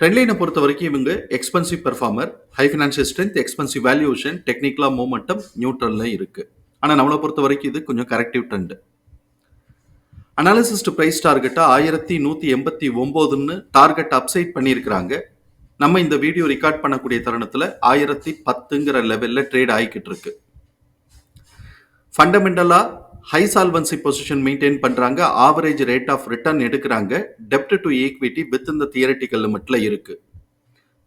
ட்ரெண்ட்லைனை பொறுத்த வரைக்கும் இவங்க expensive performer high financial strength expensive valuation டெக்னிக்கலாக மூமெண்டம் நியூட்ரலில் இருக்குது ஆனால் நம்மளை பொறுத்த வரைக்கும் இது கொஞ்சம் கரெக்டிவ் ட்ரெண்டு அனாலிசிஸ்ட் ப்ரைஸ் டார்கெட்டாக ஆயிரத்தி நூற்றி எண்பத்தி ஒம்போதுன்னு டார்கெட் அப்சைட் பண்ணியிருக்கிறாங்க. நம்ம இந்த வீடியோ ரெக்கார்ட் பண்ணக்கூடிய தருணத்தில் ஆயிரத்தி பத்துங்கிற லெவலில் ட்ரேட் ஆகிக்கிட்டு இருக்கு. ஃபண்டமெண்டலாக ஹை சால்வன்சி பொசிஷன் மெயின்டைன் பண்ணுறாங்க ஆவரேஜ் ரேட் ஆஃப் ரிட்டர்ன் எடுக்கிறாங்க. டெப்ட் டு ஈக்விட்டி வித் இந்த தியரட்டிக்கல் லிமிட்டில் இருக்குது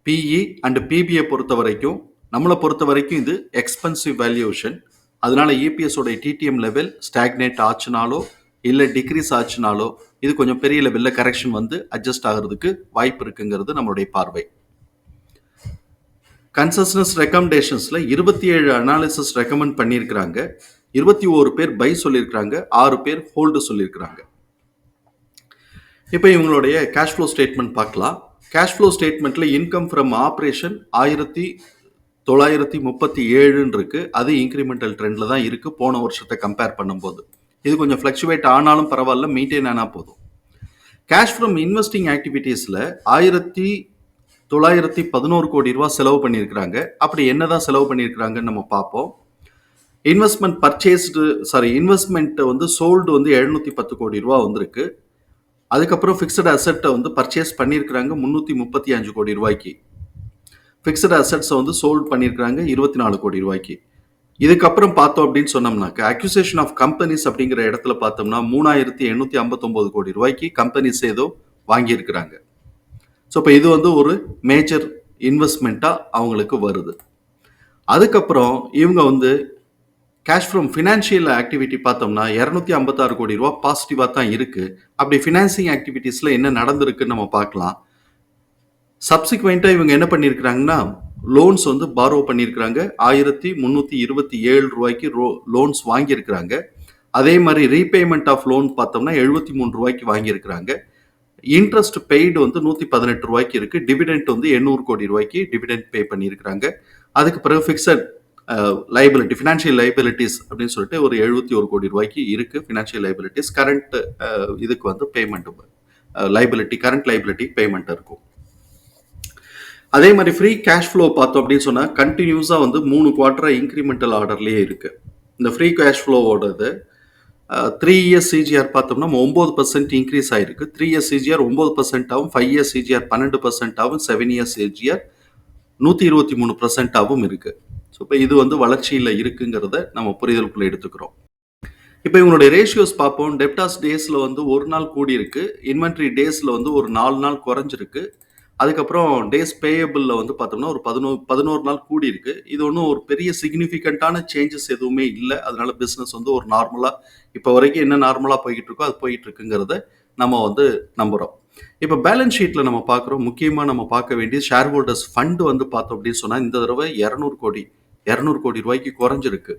பிஇ அண்ட் பிபிஐ பொறுத்த வரைக்கும் நம்மளை பொறுத்த வரைக்கும் இது எக்ஸ்பென்சிவ் வேல்யூஷன் அதனால இபிஎஸோடைய டிடிஎம் லெவல் ஸ்டாக்னேட் ஆச்சுனாலோ இல்லை டிக்ரீஸ் ஆச்சுனாலோ இது கொஞ்சம் பெரிய லெவலில் கரெக்ஷன் வந்து அட்ஜஸ்ட் ஆகிறதுக்கு வாய்ப்பு இருக்குங்கிறது நம்மளுடைய பார்வை. கன்சஸ்னஸ் ரெக்கமெண்டேஷன்ஸில் இருபத்தி ஏழு அனாலிசிஸ் ரெக்கமெண்ட் பண்ணியிருக்கிறாங்க. இருபத்தி ஓரு பேர் பை சொல்லியிருக்கிறாங்க ஆறு பேர் ஹோல்டு சொல்லியிருக்கிறாங்க. இப்போ இவங்களுடைய கேஷ் ஃப்ளோ ஸ்டேட்மெண்ட் பார்க்கலாம். கேஷ் ஃப்ளோ ஸ்டேட்மெண்ட்டில் இன்கம் ஃப்ரம் ஆப்ரேஷன் ஆயிரத்தி தொள்ளாயிரத்தி முப்பத்தி ஏழுன்னு இருக்குது அது இன்க்ரிமெண்டல் ட்ரெண்டில் தான் இருக்குது போன வருஷத்தை கம்பேர் பண்ணும்போது. இது கொஞ்சம் ஃப்ளக்சுவேட் ஆனாலும் பரவாயில்ல மெயின்டைன் ஆனால் போதும். கேஷ் ஃப்ரம் இன்வெஸ்டிங் ஆக்டிவிட்டீஸில் ஆயிரத்தி தொள்ளாயிரத்தி பதினோரு கோடி ரூபா செலவு பண்ணியிருக்கிறாங்க. அப்படி என்னதான் செலவு பண்ணியிருக்கிறாங்கன்னு நம்ம பார்ப்போம். இன்வெஸ்ட்மெண்ட் பர்ச்சேஸ்டு சாரி இன்வெஸ்ட்மெண்ட்டை வந்து சோல்டு வந்து எழுநூற்றி பத்து கோடி ரூபா வந்திருக்கு. அதுக்கப்புறம் ஃபிக்ஸட் அசெட்டை வந்து பர்ச்சேஸ் பண்ணியிருக்கிறாங்க முந்நூற்றி முப்பத்தி அஞ்சு கோடி ரூபாய்க்கு. ஃபிக்ஸட் அசெட்ஸை வந்து சோல்ட் பண்ணியிருக்கிறாங்க இருபத்தி நாலு கோடி ரூபாய்க்கு. இதுக்கப்புறம் பார்த்தோம் அப்படின்னு சொன்னோம்னாக்க அக்யூசேஷன் ஆஃப் கம்பெனிஸ் அப்படிங்கிற இடத்துல பார்த்தோம்னா மூணாயிரத்தி எண்ணூற்றி ஐம்பத்தொம்போது கோடி ரூபாய்க்கு கம்பெனிஸ் ஏதோ வாங்கியிருக்கிறாங்க. ஸோ இப்போ இது வந்து ஒரு மேஜர் இன்வெஸ்ட்மெண்ட்டாக அவங்களுக்கு வருது. அதுக்கப்புறம் இவங்க வந்து கேஷ் ஃப்ரம் ஃபினான்ஷியல் ஆக்டிவிட்டி பார்த்தோம்னா இரநூத்தி ஐம்பத்தாறு கோடி ரூபா பாசிட்டிவாக தான் இருக்குது அப்படி ஃபினான்சிங் ஆக்டிவிட்டீஸில் என்ன நடந்திருக்குன்னு நம்ம பார்க்கலாம். சப்சிக்வெண்ட்டாக இவங்க என்ன பண்ணியிருக்கிறாங்கன்னா லோன்ஸ் வந்து பாரோ பண்ணியிருக்கிறாங்க. ஆயிரத்தி முந்நூற்றி இருபத்தி ஏழு ரூபாய்க்கு ரோ லோன்ஸ் வாங்கியிருக்கிறாங்க. அதே மாதிரி ரீபேமெண்ட் ஆஃப் லோன் பார்த்தோம்னா எழுபத்தி மூணு ரூபாய்க்கு வாங்கியிருக்கிறாங்க. இன்ட்ரெஸ்ட் பெய்டு வந்து நூற்றி பதினெட்டு ரூபாய்க்கு இருக்குது டிவிடெண்ட் வந்து எண்ணூறு கோடி ரூபாய்க்கு டிவிடெண்ட் பே பண்ணியிருக்கிறாங்க. அதுக்கு பிறகு ஃபிக்ஸட் லைபிலிட்டி ஃபினான்ஷியல் லைபிலிட்டிஸ் அப்படின்னு சொல்லிட்டு ஒரு எழுபத்தி ஒரு கோடி ரூபாய்க்கு இருக்கு. ஃபினான்ஷியல் லைபிலிட்டிஸ் கரண்ட் இதுக்கு வந்து payment liability current liability payment இருக்கும். அதே மாதிரி ஃப்ரீ கேஷ் ஃப்ளோ பார்த்தோம் அப்படின்னு சொன்னால் கண்டினியூஸாக வந்து மூணு குவார்ட்டராக இன்க்ரிமெண்டல் ஆர்டர்லேயே இருக்கு. இந்த ஃப்ரீ கேஷ் ஃப்ளோவோடது த்ரீ இயர்ஸ் சிஜிஆர் பார்த்தோம்னா ஒம்பது பர்சன்ட் இன்க்ரீஸ் ஆயிருக்கு. த்ரீ இயர்ஸ் சிஜிஆர் ஒம்பது பர்சன்ட் ஆகும் ஃபைவ் இயர்ஸ் சிஜிஆர் பன்னெண்டு பர்சன்ட் ஆகும் செவன் இயர்ஸ் சிஜிஆர் நூற்றி இருபத்தி மூணு பர்சன்டாகவும் இருக்குது இப்போ இது வந்து வளர்ச்சியில் இருக்குங்கிறத நம்ம புரிதலுக்குள்ள எடுத்துக்கிறோம். இப்போ இவங்களுடைய ரேஷியோஸ் பார்ப்போம். டெப்டாஸ் டேஸில் வந்து ஒரு நாள் கூடியிருக்கு. இன்வென்ட்ரி டேஸில் வந்து ஒரு நாலு நாள் குறைஞ்சிருக்கு. அதுக்கப்புறம் டேஸ் பேயபிளில் வந்து பார்த்தோம்னா ஒரு பதினோரு பதினோரு நாள் கூடியிருக்கு. இது ஒன்றும் ஒரு பெரிய சிக்னிஃபிகண்ட்டான சேஞ்சஸ் எதுவுமே இல்லை. அதனால பிஸ்னஸ் வந்து ஒரு நார்மலாக இப்போ வரைக்கும் என்ன நார்மலாக போய்கிட்டு இருக்கோ அது போயிட்டு இருக்குங்கிறத நம்ம வந்து நம்புகிறோம் இப்போ பேலன்ஸ் ஷீட்டில் நம்ம பார்க்குறோம். முக்கியமாக நம்ம பார்க்க வேண்டிய ஷேர் ஹோல்டர்ஸ் ஃபண்டு வந்து பார்த்தோம் அப்படின்னு சொன்னால் இந்த தடவை இரநூறு கோடி இரநூறு கோடி ரூபாய்க்கு குறைஞ்சிருக்கு.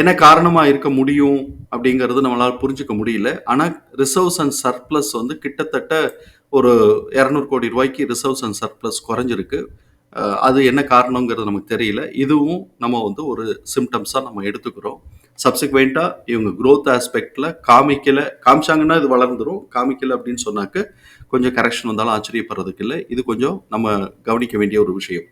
என்ன காரணமாக இருக்க முடியும் அப்படிங்கிறது நம்மளால் புரிஞ்சுக்க முடியல. ஆனால் ரிசர்வ்ஸ் அண்ட் சர்ப்ளஸ் வந்து கிட்டத்தட்ட ஒரு இரநூறு கோடி ரூபாய்க்கு ரிசர்வ்ஸ் அண்ட் சர்ப்ளஸ் குறைஞ்சிருக்கு. அது என்ன காரணங்கிறது நமக்கு தெரியல. இதுவும் நம்ம வந்து ஒரு சிம்டம்ஸாக நம்ம எடுத்துக்கிறோம். சப்சிக்வெண்ட்டாக இவங்க க்ரோத் ஆஸ்பெக்டில் காமிக்கல. காமிச்சாங்கன்னா இது வளர்ந்துடும் காமிக்கல அப்படின்னு சொன்னாக்க கொஞ்சம் கரெக்ஷன் வந்தாலும் ஆச்சரியப்படுறதுக்கு இல்லை. இது கொஞ்சம் நம்ம கவனிக்க வேண்டிய ஒரு விஷயம்.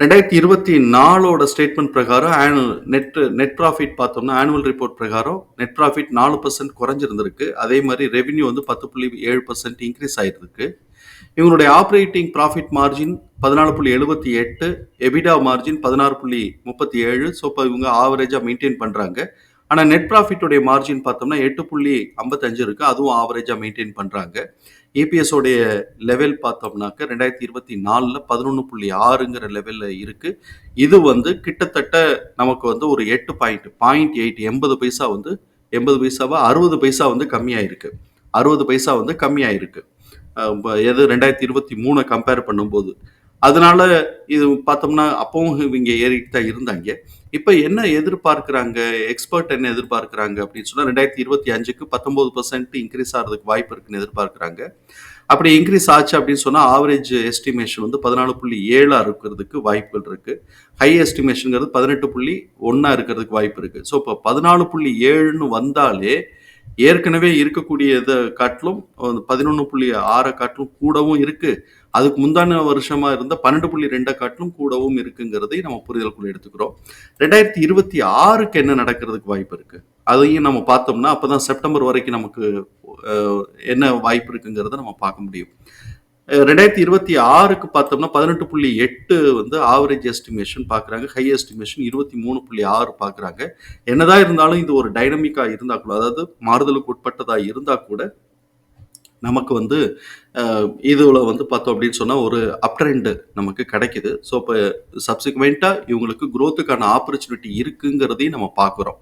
ரெண்டாயிரத்தி இருபத்தி நாலோட ஸ்டேட்மெண்ட் பிரகாரம் ஆனுவல் நெட் நெட் ப்ராஃபிட் பார்த்தோம்னா ஆனுவல் ரிப்போர்ட் பிரகாரம் நெட் ப்ராஃபிட் நாலு பர்சன்ட் குறைஞ்சிருந்திருக்கு. அதே மாதிரி ரெவென்யூ வந்து பத்து புள்ளி ஏழு பர்சன்ட் இன்க்ரீஸ் ஆயிருக்கு இவங்களுடைய ஆப்ரேட்டிங் ப்ராஃபிட் மார்ஜின் பதினாலு புள்ளி எழுபத்தி எட்டு எபிடா மார்ஜின் பதினாறு புள்ளி முப்பத்தி ஏழு. ஸோ இப்போ இவங்க ஆவரேஜாக மெயின்டைன் பண்ணுறாங்க ஆனால் நெட் ப்ராஃபிட்டுடைய மார்ஜின் பார்த்தோம்னா எட்டு புள்ளி ஐம்பத்தஞ்சு இருக்குது அதுவும் ஆவரேஜாக மெயின்டைன் பண்ணுறாங்க EPS லெவல் பார்த்தோம்னாக்க ரெண்டாயிரத்தி இருபத்தி நாலில் பதினொன்று புள்ளி ஆறுங்கிற லெவலில் இருக்குது இது வந்து கிட்டத்தட்ட நமக்கு வந்து ஒரு எட்டு பாயிண்ட் பாயிண்ட் எயிட் எண்பது பைசா வந்து எண்பது பைசாவா அறுபது பைசா வந்து கம்மியாயிருக்கு. அறுபது பைசா வந்து கம்மியாயிருக்கு. எது ரெண்டாயிரத்தி இருபத்தி மூணை கம்பேர் பண்ணும்போது. அதனால இது பார்த்தோம்னா அப்பவும் இவங்க ஏறிட்டு தான் இருந்தாங்க. இப்போ என்ன எதிர்பார்க்குறாங்க? எக்ஸ்பர்ட் என்ன எதிர்பார்க்குறாங்க? அப்படின்னு சொன்னால் ரெண்டாயிரத்தி இருபத்தி அஞ்சுக்கு பத்தொம்போது பர்சன்ட் இன்க்ரீஸ் ஆகிறதுக்கு வாய்ப்பு இருக்குன்னு எதிர்பார்க்குறாங்க. அப்படி இன்க்ரீஸ் ஆச்சு அப்படின்னு சொன்னால் ஆவரேஜ் எஸ்டிமேஷன் வந்து பதினாலு புள்ளி ஏழாக இருக்கிறதுக்கு வாய்ப்புகள் இருக்குது ஹை எஸ்டிமேஷனுங்கிறது பதினெட்டு புள்ளி ஒன்றா இருக்கிறதுக்கு வாய்ப்பு இருக்குது ஸோ இப்போ பதினாலு புள்ளி ஏழுன்னு வந்தாலே ஏற்கனவே இருக்கக்கூடிய இதை காட்டிலும் பதினொன்று புள்ளி ஆறை காட்டிலும் கூடவும் இருக்குது அதுக்கு முந்தான வருஷமா இருந்த பன்னெண்டு புள்ளி ரெண்டை காட்டிலும் கூடவும் இருக்குங்கிறதை நம்ம புரிதலுக்குள்ள எடுத்துக்கிறோம். ரெண்டாயிரத்தி இருபத்தி ஆறுக்கு என்ன நடக்கிறதுக்கு வாய்ப்பு இருக்கு? அதையும் நம்ம பார்த்தோம்னா அப்பதான் செப்டம்பர் வரைக்கும் நமக்கு என்ன வாய்ப்பு இருக்குங்கிறத நம்ம பார்க்க முடியும். ரெண்டாயிரத்தி இருபத்தி ஆறுக்கு பார்த்தோம்னா பதினெட்டு புள்ளி எட்டு வந்து ஆவரேஜ் எஸ்டிமேஷன் பார்க்குறாங்க. ஹை எஸ்டிமேஷன் இருபத்தி மூணு புள்ளி ஆறு பார்க்குறாங்க. என்னதான் இருந்தாலும் இது ஒரு டைனமிக்காக இருந்தால் கூட அதாவது மாறுதலுக்கு உட்பட்டதாக இருந்தால் கூட நமக்கு வந்து இதில் இதுல வந்து பார்த்தோம் அப்படின்னு சொன்னால் ஒரு அப் ட்ரெண்டு நமக்கு கிடைக்குது. ஸோ இப்போ சப்சிக்வெண்ட்டாக இவங்களுக்கு குரோத்துக்கான ஆப்பர்ச்சுனிட்டி இருக்குங்கிறதையும் நம்ம பார்க்குறோம்.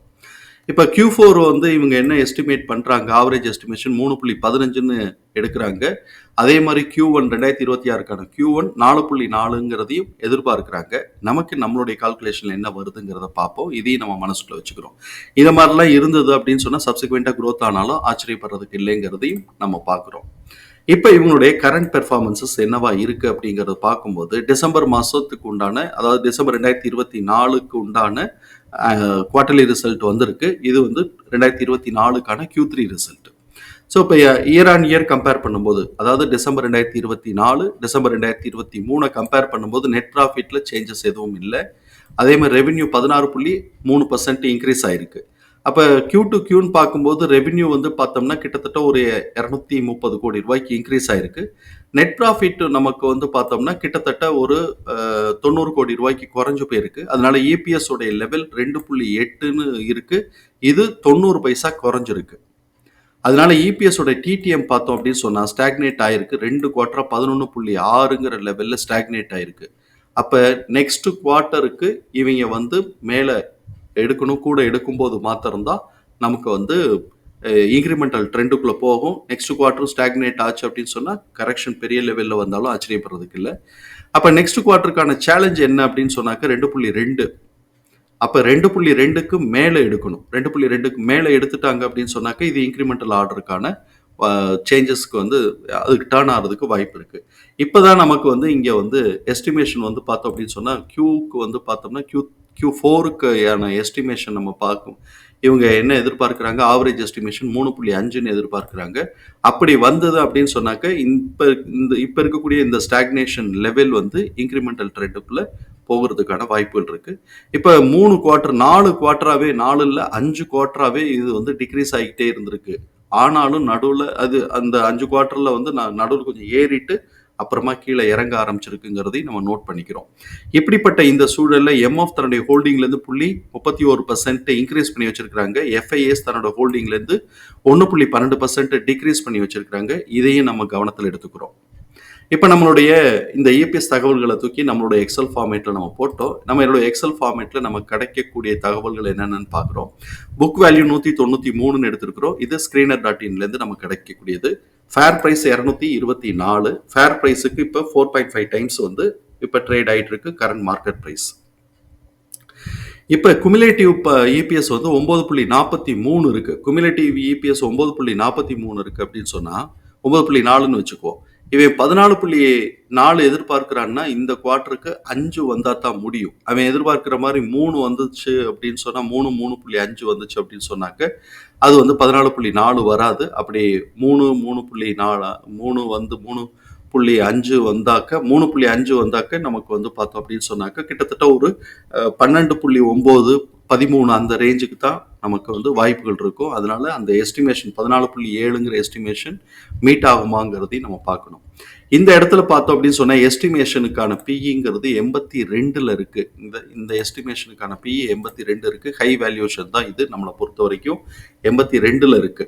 இப்போ கியூ ஃபோர் வந்து இவங்க என்ன எஸ்டிமேட் பண்ணுறாங்க ஆவரேஜ் எஸ்டிமேஷன் மூணு புள்ளி பதினஞ்சுன்னு எடுக்கிறாங்க. அதே மாதிரி கியூ ஒன் ரெண்டாயிரத்தி இருபத்தி ஆறுக்கான கியூ ஒன் நாலு புள்ளி நாலுங்கிறதையும் எதிர்பார்க்குறாங்க. நமக்கு நம்மளுடைய கால்குலேஷன் என்ன வருதுங்கிறத பார்ப்போம். இதையும் நம்ம மனசுக்குள்ள வச்சுக்கிறோம். இந்த மாதிரிலாம் இருந்தது அப்படின்னு சொன்னால் சப்சிக்வெண்ட்டாக க்ரோத் ஆனாலும் ஆச்சரியப்படுறதுக்கு இல்லைங்கிறதையும் நம்ம பார்க்குறோம். இப்போ இவங்களுடைய கரண்ட் பெர்ஃபார்மன்சஸ் என்னவா இருக்கு அப்படிங்கிறத பார்க்கும்போது டிசம்பர் மாதத்துக்கு உண்டான அதாவது டிசம்பர் ரெண்டாயிரத்தி இருபத்தி நாலுக்கு உண்டான குவார்டர்லி ரிசல்ட் வந்திருக்கு. இது வந்து ரெண்டாயிரத்தி இருபத்தி நாலுக்கான கியூ த்ரீ ரிசல்ட் ஸோ இப்போ இயர் ஆன் இயர் கம்பேர் பண்ணும்போது அதாவது டிசம்பர் ரெண்டாயிரத்தி இருபத்தி நாலு டிசம்பர் ரெண்டாயிரத்தி இருபத்தி மூணை கம்பேர் பண்ணும்போது நெட் ப்ராஃபிட்டில் சேஞ்சஸ் எதுவும் இல்லை. அதே மாதிரி ரெவென்யூ பதினாறு புள்ளி மூணு பர்சன்ட் இன்க்ரீஸ் ஆயிருக்கு. அப்போ கியூ டு கியூன்னு பார்க்கும்போது ரெவென்யூ வந்து பார்த்தோம்னா கிட்டத்தட்ட ஒரு இரநூத்தி முப்பது கோடி ரூபாய்க்கு இன்க்ரீஸ் ஆயிருக்கு. நெட் ப்ராஃபிட் நமக்கு வந்து பார்த்தோம்னா கிட்டத்தட்ட ஒரு தொண்ணூறு கோடி ரூபாய்க்கு குறைஞ்சு போயிருக்கு. அதனால இபிஎஸ் உடைய லெவல் ரெண்டு புள்ளி எட்டுன்னு இருக்கு. இது தொண்ணூறு பைசா குறைஞ்சிருக்கு. அதனால இபிஎஸ் உடைய டிடிஎம் பார்த்தோம் அப்படின்னு சொன்னால் ஸ்டாக்னேட் ஆயிருக்கு. ரெண்டு குவார்டரா பதினொன்று புள்ளி ஆறுங்கிற லெவலில் ஸ்டாக்னேட் ஆயிருக்கு. அப்போ நெக்ஸ்ட் குவார்ட்டருக்கு இவங்க வந்து மேலே எடுக்கணும் கூட எடுக்கும்போது மாத்திரம்தான் நமக்கு வந்து இன்க்ரிமெண்டல் ட்ரெண்டுக்குள்ளே போகும். நெக்ஸ்ட் குவார்ட்டரும் ஸ்டாக்னேட் ஆச்சு அப்படின்னு சொன்னால் கரெக்ஷன் பெரிய லெவலில் வந்தாலும் ஆச்சரியப்படுறதுக்கு இல்லை. அப்போ நெக்ஸ்ட் குவார்ட்டருக்கான சேலஞ்ச் என்ன அப்படின்னு சொன்னாக்க ரெண்டு புள்ளி ரெண்டு. அப்போ ரெண்டு புள்ளி ரெண்டுக்கு மேலே எடுக்கணும். ரெண்டு புள்ளி ரெண்டுக்கு மேலே எடுத்துட்டாங்க அப்படின்னு சொன்னாக்க இது இன்க்ரிமெண்டல் ஆர்டருக்கான சேஞ்சஸ்க்கு வந்து அதுக்கு டேர்ன் ஆகிறதுக்கு வாய்ப்பு இருக்குது இப்போ தான் நமக்கு வந்து இங்கே வந்து எஸ்டிமேஷன் வந்து பார்த்தோம் அப்படின்னு சொன்னால் க்யூக்கு வந்து பார்த்தோம்னா க்யூ க்யூ ஃபோருக்கு எஸ்டிமேஷன் நம்ம பார்க்கும். இவங்க என்ன எதிர்பார்க்குறாங்க? ஆவரேஜ் எஸ்டிமேஷன் மூணு புள்ளி அஞ்சுன்னு எதிர்பார்க்குறாங்க. அப்படி வந்தது அப்படின்னு சொன்னாக்க இப்போ இந்த இப்போ இருக்கக்கூடிய இந்த ஸ்டாக்னேஷன் லெவல் வந்து இன்க்ரிமெண்டல் ட்ரெண்டுக்குள்ளே போகிறதுக்கான வாய்ப்புகள் இருக்குது இப்போ மூணு குவார்ட்டர் நாலு குவார்ட்டராகவே நாலு இல்லை அஞ்சு குவார்ட்டராகவே இது வந்து டிக்ரீஸ் ஆகிக்கிட்டே இருந்திருக்கு. ஆனாலும் நடுவில் அது அந்த அஞ்சு குவார்ட்டரில் வந்து நான் நடுவில் கொஞ்சம் ஏறிட்டு அப்புறமா கீழே இறங்க ஆரம்பிச்சிருக்குங்கிறதையும் நம்ம நோட் பண்ணிக்கிறோம். இப்படிப்பட்ட இந்த சூழலில் எம்எஃப் தன்னுடைய ஹோல்டிங்லேருந்து புள்ளி முப்பத்தி ஒரு பர்சன்ட் இன்க்ரீஸ் பண்ணி வச்சிருக்கிறாங்க. எஃப்ஐஎஸ் தன்னோட ஹோல்டிங்லேருந்து ஒன்று புள்ளி பன்னெண்டு பர்சன்ட் டிக்ரீஸ் பண்ணி வச்சிருக்கிறாங்க. இதையும் நம்ம கவனத்தில் எடுத்துக்கிறோம். இப்போ நம்மளுடைய இந்த இபிஎஸ் தகவல்களை தூக்கி நம்மளுடைய எக்ஸல் ஃபார்மேட்டில் நம்ம போட்டோம். நம்ம என்னுடைய எக்ஸல் ஃபார்மேட்டில் நம்ம கிடைக்கக்கூடிய தகவல்கள் என்னென்னு பார்க்குறோம். புக் வேல்யூ நூற்றி தொண்ணூற்றி மூணுன்னு எடுத்திருக்கிறோம். இது ஸ்க்ரீனர் டாட் இன்லேருந்து நம்ம கிடைக்கக்கூடியது. ஃபேர் ப்ரைஸ் இரநூத்தி இருபத்தி நாலு. ஃபேர் ப்ரைஸுக்கு இப்போ ஃபோர் பாயிண்ட் ஃபைவ் டைம்ஸ் வந்து இப்போ ட்ரேட் ஆகிட்டு இருக்கு கரண்ட் மார்க்கெட் ப்ரைஸ் இப்போ குமிலேட்டிவ் இபிஎஸ் வந்து ஒம்பது புள்ளி நாற்பத்தி மூணு இருக்கு. குமிலேட்டிவ் இபிஎஸ் ஒம்பது புள்ளி நாற்பத்தி மூணு இருக்கு அப்படின்னு சொன்னால் ஒம்பது புள்ளி நாலுன்னு வச்சுக்குவோம். இவன் பதினாலு புள்ளி நாலு எதிர்பார்க்கிறான்னா இந்த குவார்ட்டருக்கு அஞ்சு வந்தா தான் முடியும். அவன் எதிர்பார்க்கிற மாதிரி மூணு வந்துச்சு அப்படின்னு சொன்னா மூணு மூணு புள்ளி அஞ்சு வந்துச்சு அப்படின்னு சொன்னாக்க அது வந்து பதினாலு புள்ளி நாலு வராது. அப்படி மூணு மூணு புள்ளி நாலு மூணு வந்து மூணு புள்ளி அஞ்சு வந்தாக்க மூணு புள்ளி அஞ்சு வந்தாக்க நமக்கு வந்து பார்த்தோம் அப்படின்னு சொன்னாக்க கிட்டத்தட்ட ஒரு பன்னெண்டு புள்ளி ஒம்பது பதிமூணு அந்த ரேஞ்சுக்கு தான் நமக்கு வந்து வாய்ப்புகள் இருக்கும். அதனால அந்த எஸ்டிமேஷன் பதினாலு புள்ளி ஏழுங்கிற எஸ்டிமேஷன் மீட் ஆகுமாங்கிறதையும் நம்ம பார்க்கணும். இந்த இடத்துல பார்த்தோம் அப்படின்னு சொன்னா எஸ்டிமேஷனுக்கான பிஇங்கிறது எண்பத்தி ரெண்டுல இருக்கு. இந்த இந்த எஸ்டிமேஷனுக்கான பிஇ எண்பத்தி ரெண்டு இருக்கு. ஹை வேல்யூஷன் தான் இது நம்மளை பொறுத்த வரைக்கும் எண்பத்தி ரெண்டுல இருக்கு.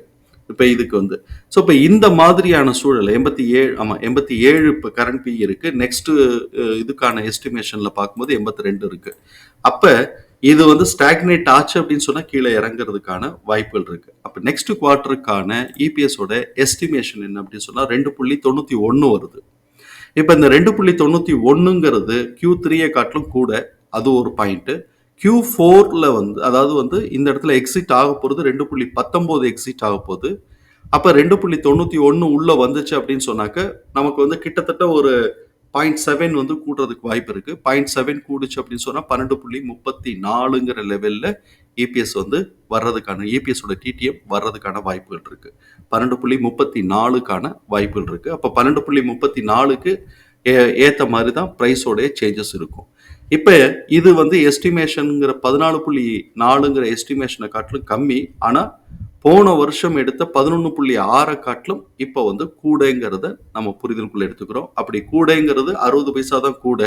இப்போ இதுக்கு வந்து ஸோ இப்போ இந்த மாதிரியான சூழல் எண்பத்தி ஏழு ஆமாம் எண்பத்தி ஏழு இப்போ கரண்ட் பி இருக்குது நெக்ஸ்ட்டு இதுக்கான எஸ்டிமேஷனில் பார்க்கும்போது எண்பத்தி ரெண்டு இருக்குது அப்போ இது வந்து ஸ்டாக்னேட் ஆச்சு அப்படின்னு சொன்னால் கீழே இறங்குறதுக்கான வாய்ப்புகள் இருக்கு. அப்போ நெக்ஸ்ட் குவார்ட்டருக்கான இபிஎஸோட எஸ்டிமேஷன் என்ன அப்படின்னு சொன்னால் ரெண்டு புள்ளி தொண்ணூத்தி ஒன்று வருது. இப்போ இந்த ரெண்டு புள்ளி தொண்ணூற்றி ஒன்றுங்கிறது கியூ த்ரீயை காட்டிலும் கூட அது ஒரு பாயிண்ட்டு கியூ ஃபோரில் வந்து அதாவது வந்து இந்த இடத்துல எக்ஸிட் ஆக போகிறது ரெண்டு புள்ளி பத்தொம்போது எக்ஸிட் ஆக போகுது. அப்போ ரெண்டு புள்ளி தொண்ணூற்றி ஒன்று உள்ளே வந்துச்சு அப்படின்னு சொன்னாக்க நமக்கு வந்து கிட்டத்தட்ட ஒரு பாயிண்ட் செவன் வந்து கூடுறதுக்கு வாய்ப்பு இருக்கு. பாயிண்ட் செவன் கூடுச்சு அப்படின்னு சொன்னால் பன்னெண்டு புள்ளி முப்பத்தி நாலுங்கிற லெவலில் இபிஎஸ் வந்து வர்றதுக்கான இபிஎஸோட டிடிஎம் வர்றதுக்கான வாய்ப்புகள் இருக்கு. பன்னெண்டு புள்ளி முப்பத்தி நாலுக்கான வாய்ப்புகள் இருக்கு. அப்போ பன்னெண்டு புள்ளி முப்பத்தி நாலுக்கு ஏற்ற மாதிரி தான் ப்ரைஸோடைய சேஞ்சஸ் இருக்கும். இப்போ இது வந்து எஸ்டிமேஷனுங்கிற பதினாலு புள்ளி நாலுங்கிற எஸ்டிமேஷனை காட்டிலும் கம்மி. ஆனால் போன வருஷம் எடுத்த பதினொன்று புள்ளி ஆறை காட்டிலும் இப்போ வந்து கூடைங்கிறத நம்ம புரிதலுக்குள்ள எடுத்துக்கிறோம். அப்படி கூடைங்கிறது அறுபது பைசா தான் கூட.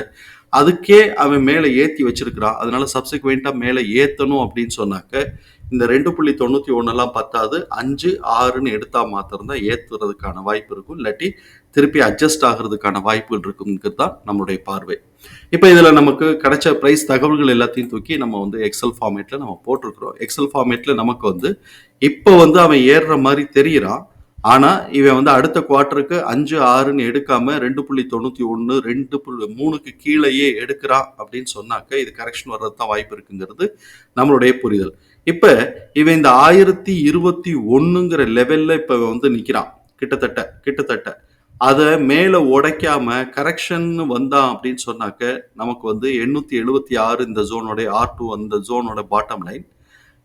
அதுக்கே அவன் மேலே ஏற்றி வச்சிருக்கிறான். அதனால சப்சிக்வெண்ட்டாக மேலே ஏற்றணும் அப்படின்னு சொன்னாக்க இந்த ரெண்டு புள்ளி தொண்ணூற்றி ஒன்றெல்லாம் பத்தாது. அஞ்சு ஆறுன்னு எடுத்தால் மாத்திரம்தான் ஏற்றுறதுக்கான வாய்ப்பு இருக்கும். இல்லாட்டி திருப்பி அட்ஜஸ்ட் ஆகிறதுக்கான வாய்ப்புகள் இருக்குங்கிறது தான் நம்மளுடைய பார்வை. இப்போ இதில் நமக்கு கிடைச்ச ப்ரைஸ் தகவல்கள் எல்லாத்தையும் தூக்கி நம்ம வந்து எக்ஸல் ஃபார்மேட்டில் நம்ம போட்டிருக்கிறோம். எக்ஸல் ஃபார்மேட்டில் நமக்கு வந்து இப்போ வந்து அவன் ஏறுற மாதிரி தெரிகிறான் ஆனால் இவன் வந்து அடுத்த குவார்ட்டருக்கு அஞ்சு ஆறுன்னு எடுக்காம ரெண்டு புள்ளி தொண்ணூற்றி ஒன்று ரெண்டு புள்ளி மூணுக்கு கீழேயே எடுக்கிறான் அப்படின்னு சொன்னாக்க இது கரெக்ஷன் வர்றது தான் வாய்ப்பு இருக்குங்கிறது நம்மளுடைய புரிதல். இப்போ இவன் இந்த ஆயிரத்தி இருபத்தி ஒன்றுங்கிற லெவலில் இப்போ வந்து நிற்கிறான் கிட்டத்தட்ட கிட்டத்தட்ட. அதை மேலே உடைக்காம கரெக்ஷன் வந்தான் அப்படின்னு சொன்னாக்க நமக்கு வந்து எண்ணூற்றி எழுபத்தி ஆறு இந்த ஜோனோட ஆர் டூ அந்த ஜோனோட பாட்டம் லைன்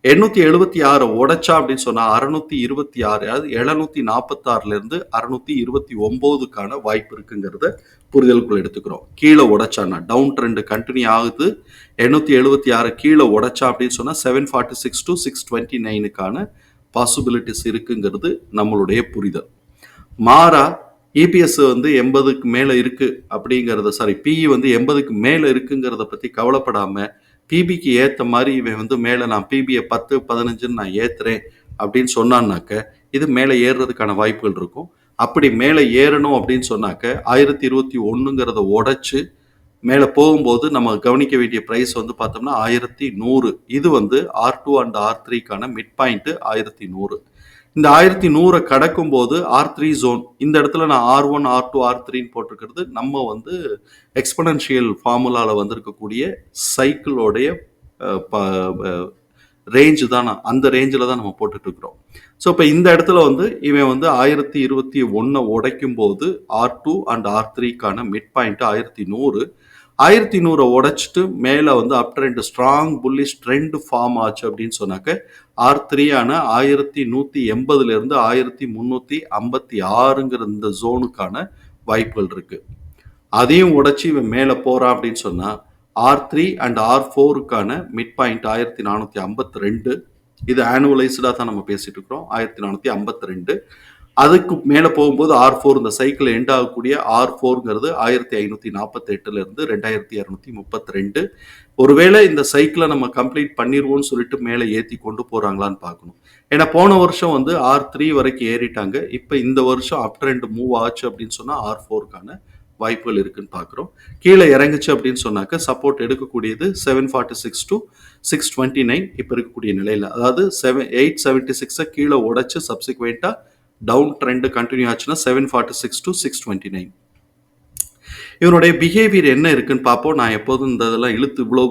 எண்ணூற்றி எழுபத்தி ஆறு உடைச்சா அப்படின்னு சொன்னால் அறுநூத்தி இருபத்தி ஆறு அது எழுநூற்றி நாற்பத்தாறுலேருந்து அறுநூத்தி இருபத்தி ஒம்போதுக்கான வாய்ப்பு இருக்குங்கிறத புரிதலுக்குள்ள எடுத்துக்கிறோம். கீழே உடைச்சானா டவுன் ட்ரெண்டு கண்டினியூ ஆகுது. எண்ணூற்றி எழுபத்தி ஆறு கீழே உடைச்சா அப்படின்னு சொன்னால் seven forty six to six twenty நைனுக்கான possibilities இருக்குங்கிறது நம்மளுடைய புரிதல். மாறா இபிஎஸ் வந்து எண்பதுக்கு மேலே இருக்கு அப்படிங்கிறத சாரி பிஇ வந்து எண்பதுக்கு மேலே இருக்குங்கிறத பற்றி கவலைப்படாமல் பிபிக்கு ஏற்ற மாதிரி இவன் வந்து மேலே நான் பிபியை பத்து பதினஞ்சுன்னு நான் ஏற்றுறேன் அப்படின்னு சொன்னான்னாக்க இது மேலே ஏறுறதுக்கான வாய்ப்புகள் இருக்கும். அப்படி மேலே ஏறணும் அப்படின்னு சொன்னாக்க ஆயிரத்தி இருபத்தி ஒன்றுங்கிறத உடச்சி மேலே போகும்போது நம்ம கவனிக்க வேண்டிய ப்ரைஸ் வந்து பார்த்தோம்னா ஆயிரத்தி நூறு. இது வந்து ஆர் டூ அண்ட் ஆர் த்ரீக்கான மிட் பாயிண்ட்டு ஆயிரத்தி நூறு. இந்த ஆயிரத்தி நூறை கடக்கும் போது ஆர் த்ரீ ஜோன் இந்த இடத்துல நான் R one R two R த்ரீன்னு போட்டிருக்கிறது நம்ம வந்து எக்ஸ்பனன்ஷியல் ஃபார்முலாவில் வந்திருக்கக்கூடிய சைக்கிளோடைய ரேஞ்சு தான் நான் அந்த ரேஞ்சில் தான் நம்ம போட்டுட்டு இருக்கிறோம் ஸோ இப்போ இந்த இடத்துல வந்து இவன் வந்து ஆயிரத்தி இருபத்தி ஒன்றை உடைக்கும் போது ஆர் டூ அண்ட் ஆர் த்ரீக்கான மிட் பாயிண்ட் ஆயிரத்தி நூறு ஆயிரத்தி நூறை உடைச்சிட்டு மேலே வந்து up trend strong bullish trend form ஆச்சு அப்படின்னு சொன்னாக்க ஆர் த்ரீயான ஆயிரத்தி நூற்றி எண்பதுலேருந்து ஆயிரத்தி முந்நூற்றி ஐம்பத்தி ஆறுங்கிற இந்த ஜோனுக்கான வாய்ப்புகள் இருக்குது அதையும் உடைச்சி இவன் மேலே போகிறான் அப்படின்னு சொன்னால் ஆர் த்ரீ அண்ட் ஆர் ஃபோருக்கான மிட் பாயிண்ட் ஆயிரத்தி நானூற்றி ஐம்பத்தி ரெண்டு இது ஆனுவலைஸ்டாக தான் நம்ம பேசிகிட்டு இருக்கிறோம். ஆயிரத்தி நானூற்றி ஐம்பத்தி ரெண்டு. அதுக்கு மேலே போகும்போது ஆர் ஃபோர் இந்த சைக்கிள் எண்ட் ஆகக்கூடிய ஆர் ஃபோருங்கிறது ஆயிரத்தி ஐநூற்றி நாற்பத்தி எட்டுலேருந்து ரெண்டாயிரத்தி இரநூத்தி முப்பத்தி ரெண்டு. ஒருவேளை இந்த சைக்கிளை நம்ம கம்ப்ளீட் பண்ணிடுவோம்னு சொல்லிட்டு மேலே ஏற்றி கொண்டு போகிறாங்களான்னு பார்க்கணும். ஏன்னா போன வருஷம் வந்து ஆர் த்ரீ வரைக்கும் ஏறிட்டாங்க. இப்போ இந்த வருஷம் அப் ட்ரெண்ட் மூவ் ஆச்சு அப்படின்னு சொன்னால் ஆர் ஃபோருக்கான வாய்ப்புகள் இருக்குன்னு பார்க்குறோம். கீழே இறங்குச்சு அப்படின்னு சொன்னாக்க support எடுக்கக்கூடியது seven forty six to six twenty nine இப்போ இருக்கக்கூடிய நிலையில். அதாவது செவன் எயிட் செவன்ட்டி சிக்ஸை கீழே உடச்சி சப்சிக்வெண்ட்டாக டவுன் ட்ரெண்டு கண்டினியூ ஆச்சுன்னா seven forty six to six twenty nine இவனுடைய பிஹேவியர் என்ன இருக்குன்னு பார்ப்போம். நான் எப்போதும் இந்த இதெல்லாம் இழுத்து இவ்வளோ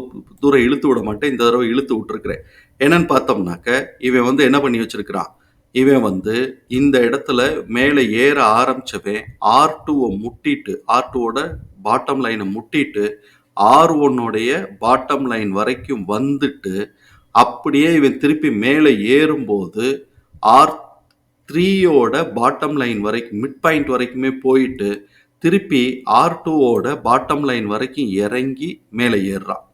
தூரம் இழுத்து விட மாட்டேன். இந்த தடவை இழுத்து விட்டுருக்குறேன். என்னன்னு பார்த்தோம்னாக்க இவன் வந்து என்ன பண்ணி வச்சிருக்கிறான்? இவன் வந்து இந்த இடத்துல மேலே ஏற ஆரம்பிச்சவன் ஆர் டூவை முட்டிட்டு ஆர் டூவோட பாட்டம் லைனை முட்டிட்டு ஆர் ஒன்னுடைய பாட்டம் லைன் வரைக்கும் வந்துட்டு அப்படியே இவன் திருப்பி மேலே ஏறும்போது ஆர் த்ரீயோட பாட்டம் லைன் வரைக்கும் மிட் பாயிண்ட் வரைக்குமே போயிட்டு திருப்பி ஆர் டூவோட பாட்டம் லைன் வரைக்கும் இறங்கி மேலே ஏறுறான்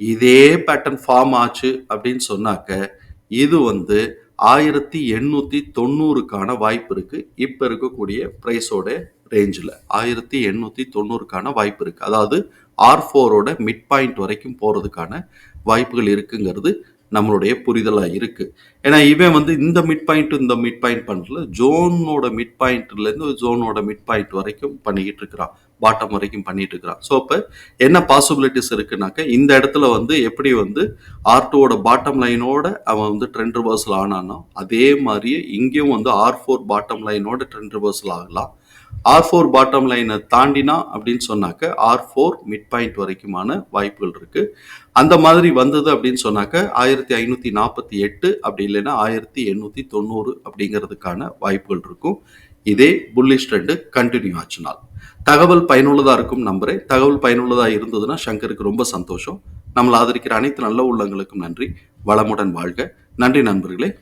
இதே பேட்டர்ன் ஃபார்ம் ஆச்சு அப்படின்னு சொன்னாக்க இது வந்து ஆயிரத்தி எண்ணூற்றி தொண்ணூறுக்கான வாய்ப்பு இருக்குது இப்போ இருக்கக்கூடிய ப்ரைஸோட ரேஞ்சில் ஆயிரத்தி எண்ணூற்றி தொண்ணூறுக்கான வாய்ப்பு இருக்குது அதாவது ஆர் ஃபோரோட மிட் பாயிண்ட் வரைக்கும் போகிறதுக்கான வாய்ப்புகள் இருக்குங்கிறது நம்மளுடைய புரிதலாக இருக்குது ஏன்னா இவன் வந்து இந்த மிட் பாயிண்ட் இந்த மிட் பாயிண்ட் பண்ணல ஜோனோட மிட் பாயிண்ட்லேருந்து ஜோனோட மிட் பாயிண்ட் வரைக்கும் பண்ணிக்கிட்டு இருக்கிறான். பாட்டம் வரைக்கும் பண்ணிட்டு இருக்கிறான். ஸோ அப்போ என்ன பாசிபிலிட்டிஸ் இருக்குனாக்க இந்த இடத்துல வந்து எப்படி வந்து ஆர் டூவோட பாட்டம் லைனோட அவன் வந்து ட்ரெண்ட் ரிவர்சல் ஆனானோ அதே மாதிரியே இங்கேயும் வந்து ஆர் ஃபோர் பாட்டம் லைனோட ட்ரெண்ட் ரிவர்சல் ஆகலாம். ஆர் ஃபோர் பாட்டம் லைனை தாண்டினா அப்படின்னு சொன்னாக்க ஆர் ஃபோர் மிட் பாயிண்ட் வரைக்குமான வாய்ப்புகள் இருக்கு. அந்த மாதிரி வந்தது அப்படின்னு சொன்னாக்க ஆயிரத்தி ஐநூற்றி நாற்பத்தி எட்டு அப்படி இல்லைன்னா ஆயிரத்தி எண்ணூற்றி தொண்ணூறு அப்படிங்கிறதுக்கான வாய்ப்புகள் இருக்கும். இதே புல்லிஷ் ட்ரெண்டு கண்டினியூ ஆச்சுனால். தகவல் பயனுள்ளதாக இருக்கும் நம்புறேன். தகவல் பயனுள்ளதாக இருந்ததுன்னா சங்கருக்கு ரொம்ப சந்தோஷம். நம்மளை ஆதரிக்கிற அனைத்து நல்ல உள்ளங்களுக்கும் நன்றி. வளமுடன் வாழ்க. நன்றி நண்பர்களே.